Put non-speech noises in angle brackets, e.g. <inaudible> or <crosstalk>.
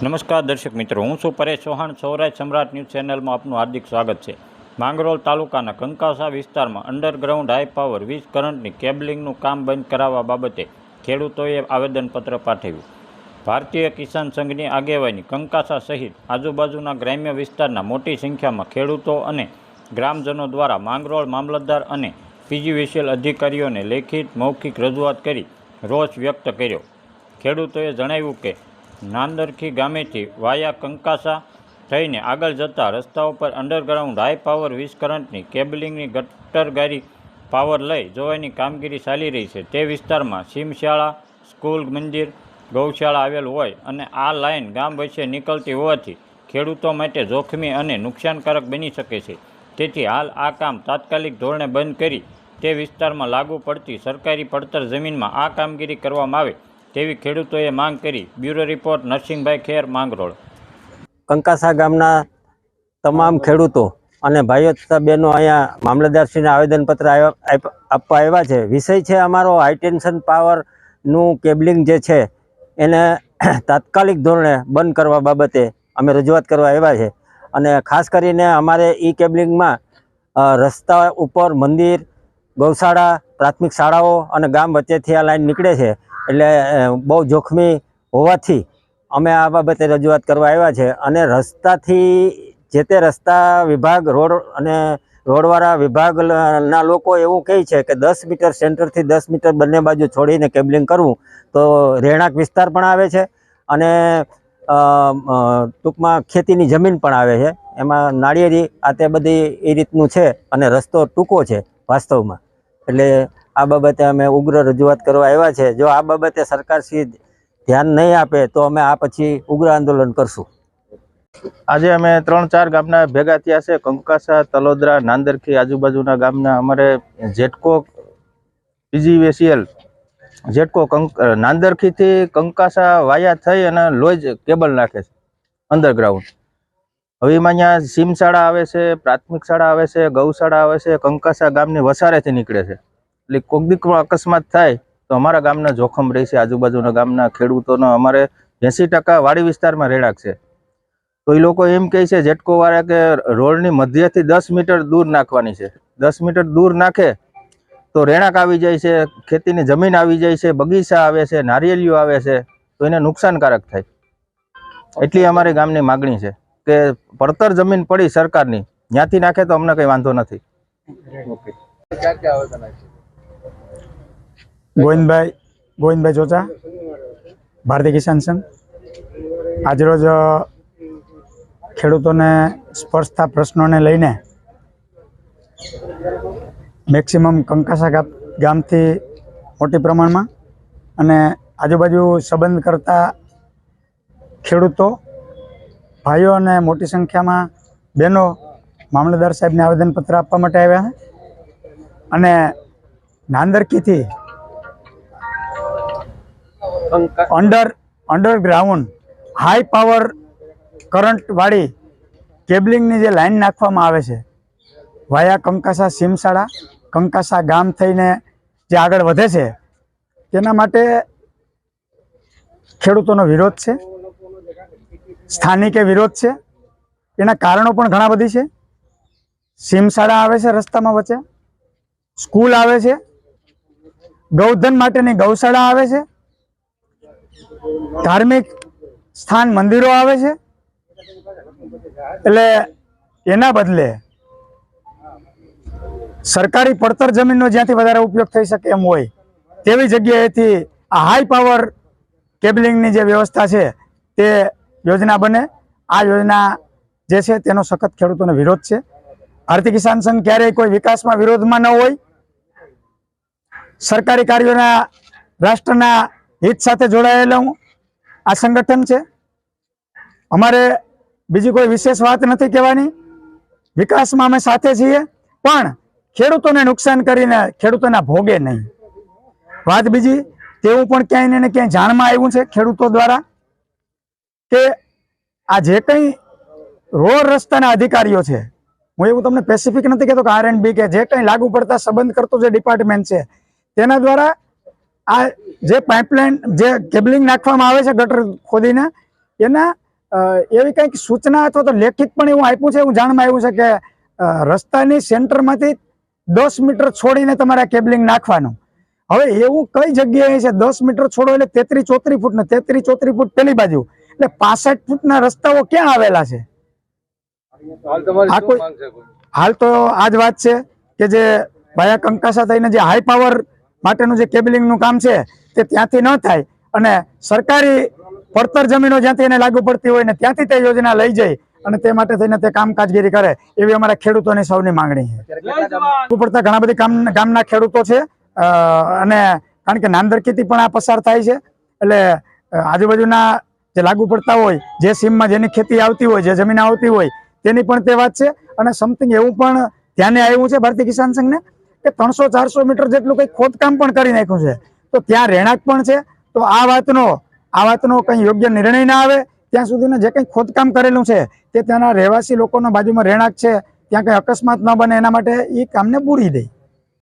નમસ્કાર દર્શક મિત્રો, હું છું પરેશ ચૌહાણ. સૌરાષ્ટ્ર સમ્રાટ ન્યૂઝ ચેનલમાં આપનું હાર્દિક સ્વાગત છે. માંગરોળ તાલુકાના કંકાસા વિસ્તારમાં અંડરગ્રાઉન્ડ હાઈ પાવર વીજ કરંટની કેબલિંગનું કામ બંધ કરાવવા બાબતે ખેડૂતોએ આવેદનપત્ર પાઠવ્યું. ભારતીય કિસાન સંઘની આગેવાની કંકાસા સહિત આજુબાજુના ગ્રામ્ય વિસ્તારના મોટી સંખ્યામાં ખેડૂતો અને ગ્રામજનો દ્વારા માંગરોળ મામલતદાર અને પીજીવીસીએલ અધિકારીઓને લેખિત મૌખિક રજૂઆત કરી રોષ વ્યક્ત કર્યો. ખેડૂતોએ જણાવ્યું કે નાંદરખી ગામેથી વાયા કંકાસા થઈને આગળ જતા રસ્તાઓ પર અંડરગ્રાઉન્ડ હાઈ પાવર વીજ કરંટની કેબલિંગની ગટરગારી પાવર લઈ જોવાની કામગીરી ચાલી રહી છે. તે વિસ્તારમાં સીમશાળા, સ્કૂલ મંદિર, ગૌશાળા આવેલ હોય અને આ લાઇન ગામ વચ્ચે નીકળતી હોવાથી ખેડૂતો માટે જોખમી અને નુકસાનકારક બની શકે છે. તેથી હાલ આ કામ તાત્કાલિક ધોરણે બંધ કરી તે વિસ્તારમાં લાગુ પડતી સરકારી પડતર જમીનમાં આ કામગીરી કરવામાં આવે તેવી ખેડૂતોએ માંગ કરી બ્યુરો રિપોર્ટ નરસિંહભાઈ ખેર માંગરોળ. કંકાસા ગામના તમામ ખેડૂતો અને ભાઈઓ તથા બહેનો અહીંયા મામલતદારશ્રીને આવેદનપત્ર આવ્યા- આપવા આવ્યા છે. વિષય છે અમારો હાઈટેન્શન પાવરનું કેબલિંગ જે છે એને <clears throat> તાત્કાલિક ધોરણે બંધ કરવા બાબતે અમે રજૂઆત કરવા આવ્યા છે. અને ખાસ કરીને અમારે ઈ કેબલિંગમાં રસ્તા ઉપર મંદિર ગૌશાળા પ્રાથમિક શાળાઓ અને ગામ વચ્ચેથી આ લાઈન નીકળે છે. એટલે બહુ જોખમી હોવાથી અમે આ બાબતે રજૂઆત કરવા આવ્યા છે અને રસ્તાથી જે તે રસ્તા વિભાગ રોડ અને રોડવાળા વિભાગના લોકો એવું કહે છે કે દસ મીટર સેન્ટરથી દસ મીટર બંને બાજુ છોડીને કેબલિંગ કરવું, તો રહેણાંક વિસ્તાર પણ આવે છે અને ટૂંકમાં ખેતીની જમીન પણ આવે છે. એમાં નાળિયેરી આ તે બધી એ રીતનું છે અને રસ્તો ટૂંકો છે વાસ્તવમાં. એટલે આ બાબતે અમે ઉગ્ર રજૂઆત કરવા આવ્યા છે. જો આ બાબતે સરકાર શ્રી ધ્યાન નહીં આપે, તો અમે આ પછી ઉગ્ર આંદોલન કરશું. આજે અમે ત્રણ ચાર ગામના ભેગા થયા છે. કંકાસા, તલોદરા, નાંદરખી આજુબાજુના ગામના અમારે જેટકો પીજીવીસીએલ જેટકો કંક, નાંદરખીથી કંકાસા વાયા થઈ અને લોજ કેબલ નાખે છે. અંડરગ્રાઉન્ડ. હવે એમાં અહીંયા સીમ શાળા આવે છે, પ્રાથમિક શાળા આવે છે ગૌશાળા આવે છે કંકાસા ગામની વસારેથી નીકળે છે. એટલે કોક દીક અકસ્માત થાય તો અમારા ગામના જોખમ રહેશે આજુબાજુના ગામના ખેડૂતોનો અમારે એંસી ટકા વાડી વિસ્તારમાં રેડાક છે. તો એ લોકો એમ કહે છે જેટકો વાળા કે રોડની મધ્યથી દસ મીટર દૂર નાખવાની છે. દસ મીટર દૂર નાખે તો રેણાક આવી જાય છે, ખેતીની જમીન આવી જાય છે, બગીચા આવે છે, નારિયેલીઓ આવે છે, તો એને નુકસાનકારક થાય. એટલી અમારી ગામની માગણી છે. કે પડતર જમીન પડી સરકારની ત્યાંથી નાખે તો અમને કંઈ વાંધો નથી. ગોવિંદભાઈ ગોવિંદભાઈ ચોચા ભારતીય કિસાન સંઘ. આજરોજ ખેડૂતોને સ્પર્શતા પ્રશ્નોને લઈને મેક્સિમમ કંકાસા ગામ ગામથી મોટી પ્રમાણમાં અને આજુબાજુ સંબંધ કરતા ખેડૂતો ભાઈઓ અને મોટી સંખ્યામાં બહેનો મામલતદાર સાહેબને આવેદનપત્ર આપવા માટે આવ્યા અને નાંદરકીથી અંડર અંડરગ્રાઉન્ડ હાઈ પાવર કરંટવાળી કેબલિંગની જે લાઈન નાખવામાં આવે છે, વાયા કંકાસા સીમશાળા, કંકાસા ગામ થઈને જે આગળ વધે છે, તેના માટે ખેડૂતોનો વિરોધ છે. સ્થાનિકે વિરોધ છે. એના કારણો પણ ઘણા બધી છે. સીમશાળા આવે છે રસ્તામાં વચ્ચે. સ્કૂલ આવે છે. ગૌધન માટેની ગૌશાળા આવે છે. ધાર્મિક સ્થાન મંદિરો આવે છે. એટલે એના બદલે સરકારી પડતર જમીનનો જ્યાંથી વધારે ઉપયોગ થઈ શકે એમ હોય, તેવી જગ્યાએથી આ હાઈ પાવર કેબલિંગની જે વ્યવસ્થા છે, તે યોજના બને. આ યોજના જે છે તેનો સખત ખેડૂતોને વિરોધ છે. ભારતીય કિસાન સંઘ ક્યારેય કોઈ વિકાસમાં વિરોધમાં ન હોય. સરકારી કાર્યોના, રાષ્ટ્રના હિત સાથે જોડાયેલું આ સંગઠન છે. અમારે બીજી કોઈ વિશેષ વાત નથી કહેવાની. વિકાસમાં અમે સાથે છીએ, પણ ખેડૂતોને નુકસાન કરીને ખેડૂતોના ભોગે નહીં. વાત બીજી, તેવું પણ ક્યાંય ને ક્યાંય જાણમાં આવ્યું છે ખેડૂતો દ્વારા. કે આ જે કંઈ રોડ રસ્તાના અધિકારીઓ છે, હું એવું તમને સ્પેસિફિક નથી કહેતો કે આર એન્ડ બી કે જે કંઈ લાગુ પડતા સંબંધ કરતો જે ડિપાર્ટમેન્ટ છે, તેના દ્વારા આ જે પાઇપલાઇન જે કેબલિંગ નાખવામાં આવે છે ગટર ખોદીને, એના એવી કંઈક સૂચના અથવા તો લેખિત પણ એવું આપ્યું છે, એવું જાણમાં આવ્યું છે કે રસ્તાની સેન્ટરમાંથી દસ મીટર છોડીને તમારે કેબલિંગ નાખવાનું. હવે એવું કઈ જગ્યાએ છે, દસ મીટર છોડો એટલે તેત્રી ચોત્રી ફૂટ ને તેત્રી ચોત્રી ફૂટ પેલી બાજુ. એટલે પાસઠ ફૂટના રસ્તાઓ ક્યાં આવેલા છે? હાલ તો આ જ વાત છે કે જે ભાયા કંકાસા થઈને જે હાઈ પાવર માટેનું જે કેબલિંગનું કામ છે તે ત્યાંથી ન થાય અને સરકારી પડતર જમીનો જ્યાંથી એને લાગુ પડતી હોય ને ત્યાંથી તે યોજના લઈ જાય અને તે માટે થઈને તે કામકાજગીરી કરે એવી અમારા ખેડૂતોની સૌની માંગણી છે. લાગુ પડતા ઘણા બધી ગામ ગામના ખેડૂતો છે અ, અને કારણ કે નાંદરકીથી પણ આ પસાર થાય છે એટલે આજુબાજુના જે લાગુ પડતા હોય, જે સીમમાં જેની ખેતી આવતી હોય, જે જમીન આવતી હોય, તેની પણ તે વાત છે. અને સમથિંગ એવું પણ ધ્યાને આવ્યું છે ભારતીય કિસાન સંઘને કે ત્રણસો ચારસો મીટર જેટલું કંઈક ખોદકામ પણ કરી નાખ્યું છે. તો ત્યાં રહેણાંક પણ છે. તો આ વાતનો આ વાતનો કંઈ યોગ્ય નિર્ણય ના આવે, ત્યાં સુધીનું જે કંઈ ખોદકામ કરેલું છે, તે ત્યાંના રહેવાસી લોકોનો બાજુમાં રહેણાંક છે. ત્યાં કંઈ અકસ્માત ન બને એના માટે એ કામને પૂરી દે.